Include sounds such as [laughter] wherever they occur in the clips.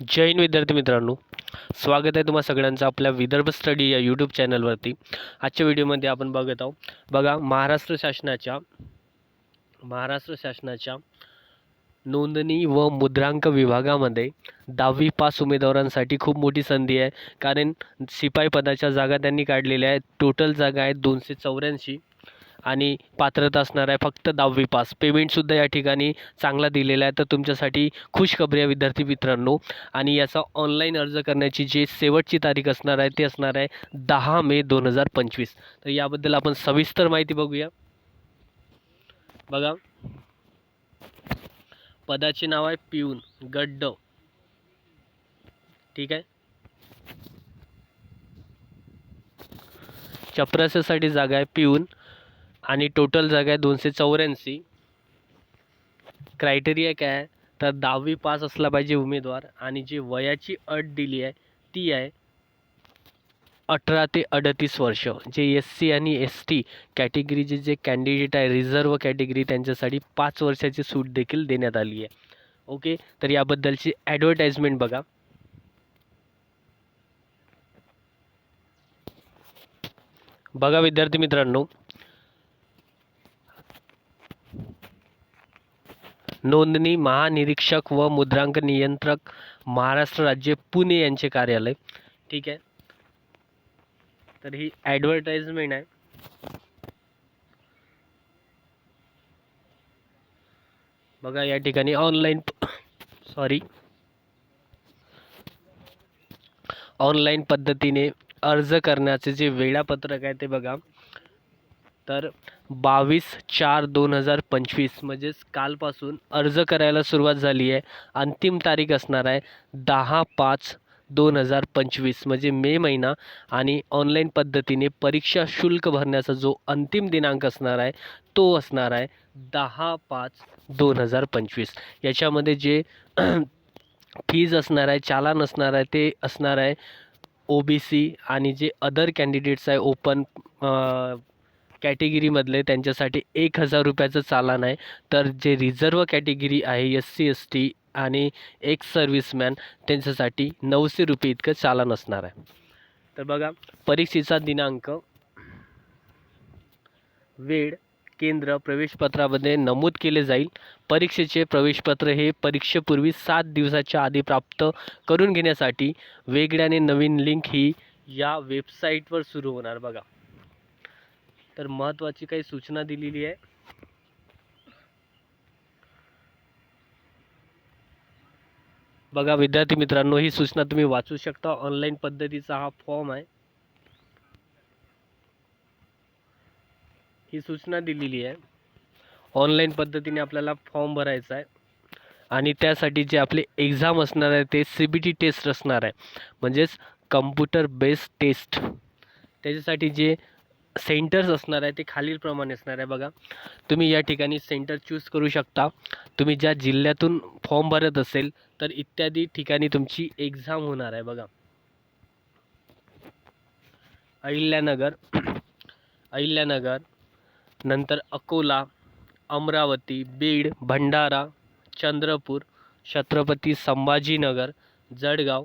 जय हिंद विद्यार्थी मित्रांनो. स्वागत आहे तुम्हा सगळ्यांचं आपल्या विदर्भ स्टडी या यूट्यूब चॅनलवरती. आजच्या व्हिडिओमध्ये आपण बघत आहोत. बघा महाराष्ट्र शासनाच्या महाराष्ट्र शासनाच्या नोंदणी व मुद्रांक विभागामध्ये दहावी पास उमेदवारांसाठी खूप मोठी संधी आहे. कारण शिपाई पदाच्या जागा त्यांनी काढलेल्या आहेत. टोटल जागा आहेत दोनशे चौऱ्याऐंशी. आणि पात्रता असणार आहे फक्त दहावी पास. पेमेंटसुद्धा या ठिकाणी चांगला दिलेला आहे. तर तुमच्यासाठी खुशखबरी आहे विद्यार्थी मित्रांनो. आणि याचा ऑनलाईन अर्ज करण्याची जी शेवटची तारीख असणार आहे ते असणार आहे दहा मे दोन हजार पंचवीस. तर याबद्दल आपण सविस्तर माहिती बघूया. बघा. पदाचे नाव आहे पिऊन गड्ड. ठीक आहे? चपराशासाठी जागा आहे पिऊन. आणि टोटल जागा आहे दोनशे चौऱ्याऐंशी. क्रायटेरिया काय आहे? तर दहावी पास असला पाहिजे उमेदवार आणि जी वयाची अट दिली आहे ती आहे अठरा ते अडतीस वर्ष. जे एस सी आणि एस टी कॅटेगरीचे जे कॅन्डिडेट आहे रिझर्व कॅटेगरी त्यांच्यासाठी पाच वर्षाची सूट देखील देण्यात आली आहे. ओके तर याबद्दलची ॲडव्हर्टाइजमेंट बघा. बघा विद्यार्थी मित्रांनो नोंदणी महानिरीक्षक व मुद्रांक नियंत्रक महाराष्ट्र राज्य पुणे यांचे कार्यालय. ठीक आहे. तर ही ॲडव्हर्टाईजमेंट आहे. बघा या ठिकाणी ऑनलाईन सॉरी ऑनलाईन पद्धतीने अर्ज करण्याचे जे वेळापत्रक आहे ते बघा. तर बावीस चार दोन हजार पंचवीस म्हणजेच कालपासून अर्ज करायला सुरुवात झाली आहे. अंतिम तारीख असणार आहे दहा पाच दोन हजार पंचवीस म्हणजे मे महिना आणि ऑनलाईन पद्धतीने परीक्षा शुल्क भरण्याचा जो अंतिम दिनांक असणार आहे तो असणार आहे दहा पाच दोन हजार पंचवीस. याच्यामध्ये जे [clears throat] फीज असणार आहे चालान असणार आहे ते असणार आहे ओ बी सी आणि जे अदर कॅन्डिडेट्स आहे ओपन कॅटेगरीमधले त्यांच्यासाठी एक हजार रुपयाचं चालान आहे. तर जे रिझर्व कॅटेगरी आहे एस सी एस टी आणि एक्स सर्व्हिसमॅन त्यांच्यासाठी नऊशे रुपये इतकं चालान असणार आहे. तर बघा परीक्षेचा दिनांक वेळ केंद्र प्रवेशपत्रामध्ये नमूद केले जाईल. परीक्षेचे प्रवेशपत्र हे परीक्षेपूर्वी सात दिवसाच्या आधी प्राप्त करून घेण्यासाठी वेगळ्याने नवीन लिंक ही या वेबसाईटवर सुरू होणार बघा. तर महत्त्वाची काही सूचना दिलेली आहे. बघा विद्यार्थी मित्रांनो ही सूचना तुम्ही वाचू शकता. ऑनलाईन पद्धतीचा हा फॉर्म आहे. ही सूचना दिलेली आहे. ऑनलाईन पद्धतीने आपल्याला फॉर्म भरायचा आहे. आणि त्यासाठी जे आपले एक्झाम असणार आहे ते सी बी टी टेस्ट असणार आहे. म्हणजेच कम्प्युटर बेस्ड टेस्ट त्याच्यासाठी जे सेंटर्स असणार आहे ते खालीलप्रमाणे असणार आहे बघा. तुम्ही या ठिकाणी सेंटर चूज करू शकता. तुम्ही ज्या जिल्ह्यातून फॉर्म भरत असेल तर इत्यादी ठिकाणी तुमची एक्झाम होणार आहे बघा. अहिल्यानगर अहिल्यानगर नंतर Akola Amravati Beed Bhandara Chandrapur Chhatrapati Sambhajinagar Jalgaon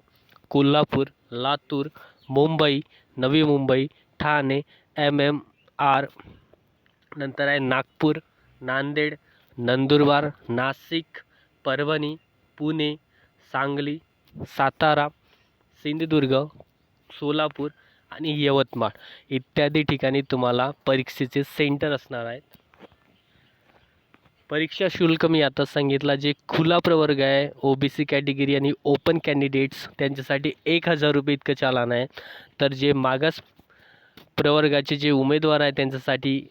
Kolhapur Latur Mumbai Navi Mumbai Thane M M R नंतर आहे नागपूर नांदेड नंदुरबार नाशिक परभणी पुणे सांगली सातारा सिंधुदुर्ग सोलापूर आणि यवतमाळ इत्यादी ठिकाणी तुम्हाला परीक्षेचे सेंटर असणार आहेत. परीक्षा शुल्क मी आता सांगितला जे खुला प्रवर्ग आहे ओ बी सी कॅटेगरी आणि ओपन कॅन्डिडेट्स त्यांच्यासाठी एक हजार रुपये इतकं चालान आहे. तर जे मागास प्रवर्गाचे जे उमेदवार आहे त्यांच्यासाठी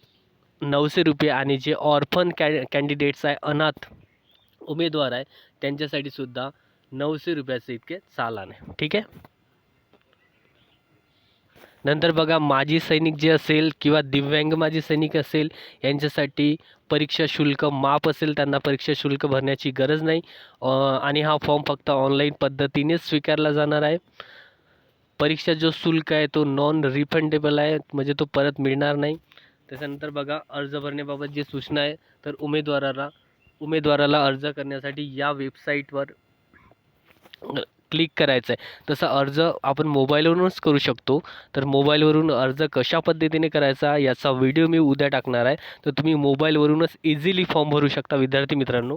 नऊशे रुपये आणि जे ऑर्फन कॅ कॅन्डिडेट्स आहे अनाथ उमेदवार आहे त्यांच्यासाठी सुद्धा नऊशे रुपयाचे इतके चालान. आहे ठीक आहे? नंतर बघा माजी सैनिक जे असेल किंवा दिव्यांग माजी सैनिक असेल यांच्यासाठी परीक्षा शुल्क माफ असेल त्यांना परीक्षा शुल्क भरण्याची गरज नाही. आणि हा फॉर्म फक्त ऑनलाईन पद्धतीनेच स्वीकारला जाणार आहे. परीक्षा जो शुल्क आहे तो नॉन रिफंडेबल आहे म्हणजे तो परत मिळणार नाही. त्याच्यानंतर बघा अर्ज भरण्याबाबत जी सूचना आहे तर उमेदवाराला उमेदवाराला अर्ज करण्यासाठी या वेबसाईटवर क्लिक करायचं आहे तसा अर्ज आपण मोबाईलवरूनच करू शकतो. तर मोबाईलवरून अर्ज कशा पद्धतीने करायचा याचा व्हिडिओ मी उद्या टाकणार आहे. तर तुम्ही मोबाईलवरूनच इझिली फॉर्म भरू शकता विद्यार्थी मित्रांनो.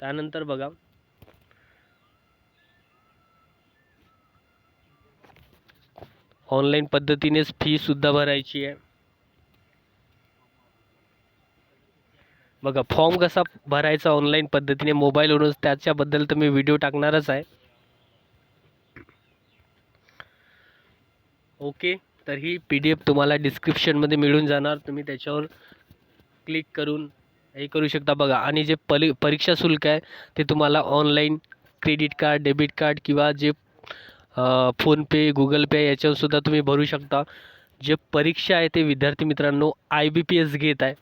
त्यानंतर बघा ऑनलाईन पद्धतीनेच फीसुद्धा भरायची आहे. बघा फॉर्म कसा भरायचा ऑनलाईन पद्धतीने मोबाईलवरूनच त्याच्याबद्दल तर मी व्हिडिओ टाकणारच आहे. ओके तर ही पी डी एफ तुम्हाला डिस्क्रिप्शनमध्ये मिळून जाणार. तुम्ही त्याच्यावर क्लिक करून हे करू शकता. बघा आणि जे पली परीक्षा शुल्क आहे ते तुम्हाला online credit card debit card किंवा जे फोनपे गुगल पे याच्यावर सुद्धा तुम्ही भरू शकता. जे परीक्षा आहे ते विद्यार्थी मित्रांनो आय बी पी एस घेत आहे.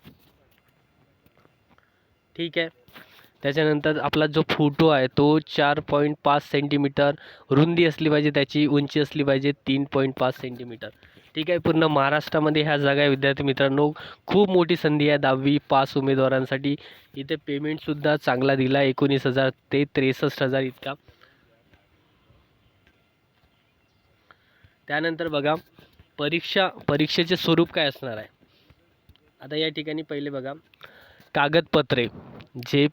ठीक आहे. त्याच्यानंतर आपला जो फोटो आहे तो चार पॉईंट पाच सेंटीमीटर रुंदी असली पाहिजे त्याची उंची असली पाहिजे तीन पॉईंट पाच सेंटीमीटर ठीक आहे. पूर्ण महाराष्ट्रामध्ये ह्या जागा आहे विद्यार्थी मित्रांनो. खूप मोठी संधी आहे दहावी पास उमेदवारांसाठी. इथे पेमेंटसुद्धा चांगला दिला आहे एकोणीस हजार ते त्रेसष्ट हजार इतका. त्यानंतर बघा परीक्षा परीक्षेचे स्वरूप काय असणार आहे? आता या ठिकाणी पहिले बघा कागदपत्रे जे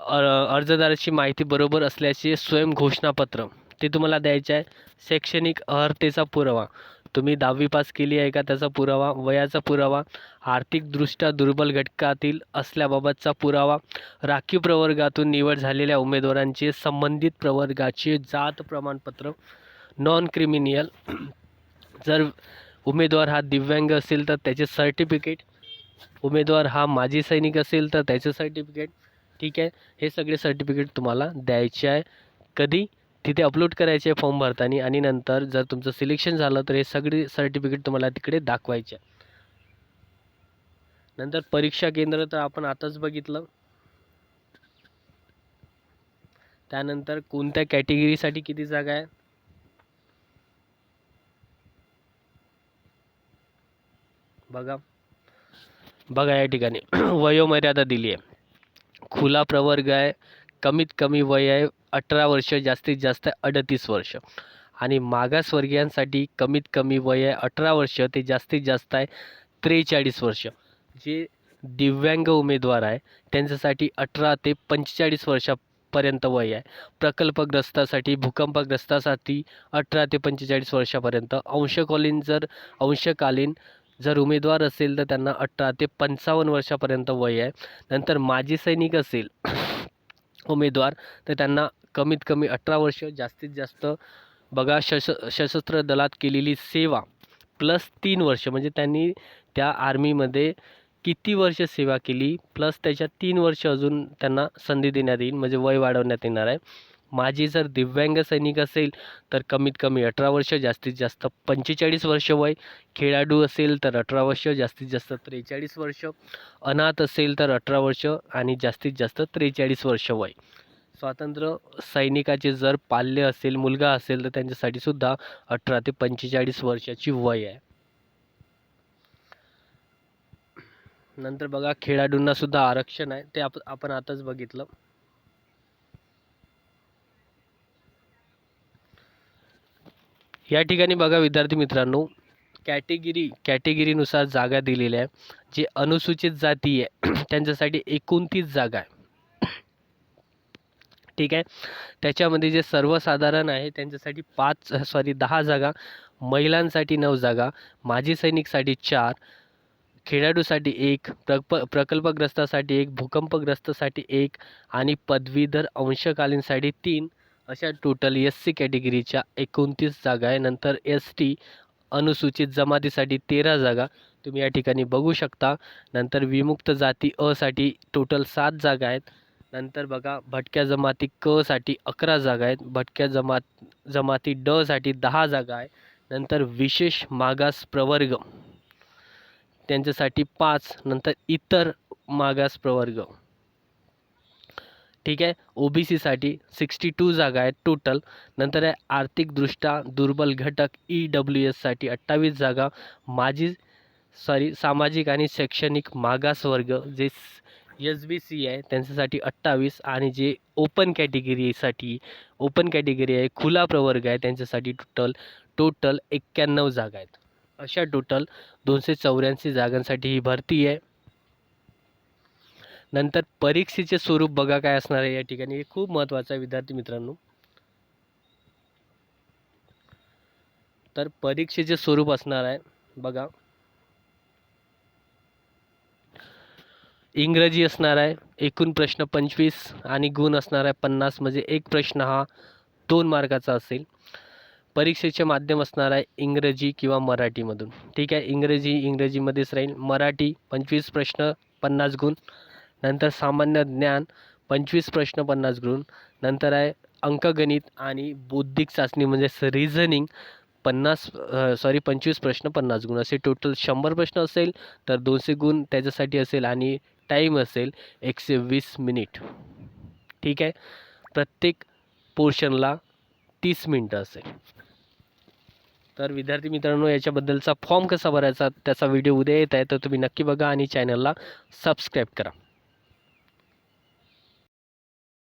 अर्जदाराची माहिती बरोबर असल्याचे स्वयं घोषणापत्र ते तुम्हाला द्यायचे आहे. शैक्षणिक अर्हतेचा पुरावा. तुम्ही दहावी पास केली आहे का त्याचा पुरावा? वयाचा पुरावा आर्थिकदृष्ट्या दुर्बल घटकातील असल्याबाबतचा पुरावा राखीव प्रवर्गातून निवड झालेल्या उमेदवारांचे संबंधित प्रवर्गाचे जात प्रमाणपत्र नॉन क्रिमिनियल [clears throat] जर उमेदवार हा दिव्यांग असेल तर त्याचे सर्टिफिकेट उमेदवार हा माजी सैनिक असेल तर त्याचं सर्टिफिकेट ठीक आहे? हे सगळे सर्टिफिकेट तुम्हाला द्यायचे आहे. कधी? तिथे अपलोड करायचे आहे फॉर्म भरताना आणि नंतर जर तुमचं सिलेक्शन झालं तर हे सगळे सर्टिफिकेट तुम्हाला तिकडे दाखवायचे आहे. नंतर परीक्षा केंद्र तर आपण आताच बघितलं. त्यानंतर कोणत्या कॅटेगरीसाठी किती जागा आहे? बघा. बघा या ठिकाणी. [clears throat] वयोमर्यादा दिली आहे. खुला प्रवर्ग आहे. कमीत कमी वय आहे अठरा वर्ष जास्तीत जास्त अडतीस वर्ष. आणि मागासवर्गीयांसाठी कमीत कमी वय आहे अठरा वर्ष ते जास्तीत जास्त आहे त्रेचाळीस वर्ष. जे दिव्यांग उमेदवार आहे त्यांच्यासाठी अठरा ते पंचेचाळीस वर्षापर्यंत वय आहे. प्रकल्पग्रस्तासाठी भूकंपग्रस्तासाठी अठरा ते पंचेचाळीस वर्षापर्यंत. अंशकालीन जर अंशकालीन जर उमेदवार असेल तर त्यांना अठरा ते पंचावन्न वर्षापर्यंत वय आहे. नंतर माजी सैनिक असेल [clears throat] उमेदवार तर त्यांना कमीत कमी अठरा वर्ष. जास्तीत जास्त बघा सश सशस्त्र दलात केलेली सेवा प्लस तीन वर्ष. म्हणजे त्यांनी त्या आर्मीमध्ये किती वर्ष सेवा केली? प्लस त्याच्या तीन वर्ष अजून त्यांना संधी देण्यात येईल. म्हणजे वय वाढवण्यात येणार आहे. माझी जर दिव्यांग सैनिक असेल तर कमीत कमी अठरा वर्ष जास्तीत जास्त पंचेचाळीस वर्ष वय खेळाडू असेल तर अठरा वर्ष जास्तीत जास्त त्रेचाळीस वर्ष अनाथ असेल तर अठरा वर्ष आणि जास्तीत जास्त त्रेचाळीस वर्ष वय. स्वातंत्र्य सैनिकाचे जर पाल्य असेल मुलगा असेल तर त्यांच्यासाठी सुद्धा अठरा ते पंचेचाळीस वर्षाची वय आहे. नंतर बघा खेळाडूंना सुद्धा आरक्षण आहे. ते आप आपण आताच बघितलं. या ठिकाणी बघा विद्यार्थी मित्रांनो कॅटेगिरी कॅटेगिरीनुसार जागा दिलेल्या आहे. जे अनुसूचित जाती आहे [clears throat] त्यांच्यासाठी एकोणतीस जागा आहे. ठीक आहे? त्याच्यामध्ये जे सर्वसाधारण आहे त्यांच्यासाठी पाच सॉरी दहा जागा महिलांसाठी नऊ जागा माजी सैनिकसाठी चार खेळाडूसाठी एक प्रकप प्रकल्पग्रस्तासाठी एक भूकंपग्रस्तासाठी एक आणि पदवीधर अंशकालीनसाठी तीन. अशा टोटल एस सी कॅटेगरीच्या एकोणतीस जागा आहे. नंतर एस टी अनुसूचित जमातीसाठी तेरा जागा. तुम्ही या ठिकाणी बघू शकता. नंतर विमुक्त जाती असाठी टोटल सात जागा आहेत. नंतर बघा भटक्या जमाती क साठी अकरा जागा आहेत. भटक्या जमात जमाती ड साठी दहा जागा आहे. नंतर विशेष मागास प्रवर्ग त्यांच्यासाठी पाच. नंतर इतर मागास प्रवर्ग ठीक आहे? ओ बी सीसाठी सिक्स्टी टू जागा आहेत टोटल नंतर आहे आर्थिकदृष्ट्या दुर्बल घटक ई डब्ल्यू एससाठी अठ्ठावीस जागा. माजी सॉरी सामाजिक आणि शैक्षणिक मागासवर्ग जे एस बी सी आहे त्यांच्यासाठी अठ्ठावीस आणि जे ओपन कॅटेगरीसाठी ओपन कॅटेगरी आहे खुला प्रवर्ग आहे त्यांच्यासाठी टोटल टोटल एक्क्याण्णव जागा आहेत. अशा टोटल दोनशे चौऱ्याऐंशी जागांसाठी ही भरती आहे. नंतर परीक्षेचे स्वरूप बघा काय असणार आहे या ठिकाणी. हे खूप महत्त्वाचं आहे विद्यार्थी मित्रांनो. तर परीक्षेचे स्वरूप असणार आहे. बघा. इंग्रजी असणार आहे एकूण प्रश्न पंचवीस आणि गुण असणार आहे पन्नास. म्हणजे एक प्रश्न हा दोन मार्काचा असेल. परीक्षेचे माध्यम असणार आहे इंग्रजी किंवा मराठीमधून. ठीक आहे इंग्रजी इंग्रजीमध्येच राहील. मराठी पंचवीस प्रश्न पन्नास गुण. नंतर सामान्य ज्ञान पंचवीस प्रश्न पन्नास गुण नंतर आहे अंकगणित आणि बौद्धिक चाचणी म्हणजेच रिझनिंग पन्नास सॉरी पंचवीस प्रश्न पन्नास गुण. असे टोटल शंभर प्रश्न असेल तर दोनशे गुण त्याच्यासाठी असेल आणि टाईम असेल एकशे वीस मिनिट ठीक आहे? प्रत्येक पोर्शनला तीस मिनटं असेल. तर विद्यार्थी मित्रांनो याच्याबद्दलचा फॉर्म कसा भरायचा त्याचा व्हिडिओ उद्या येत आहे तर तुम्ही नक्की बघा आणि चॅनलला सबस्क्राईब करा.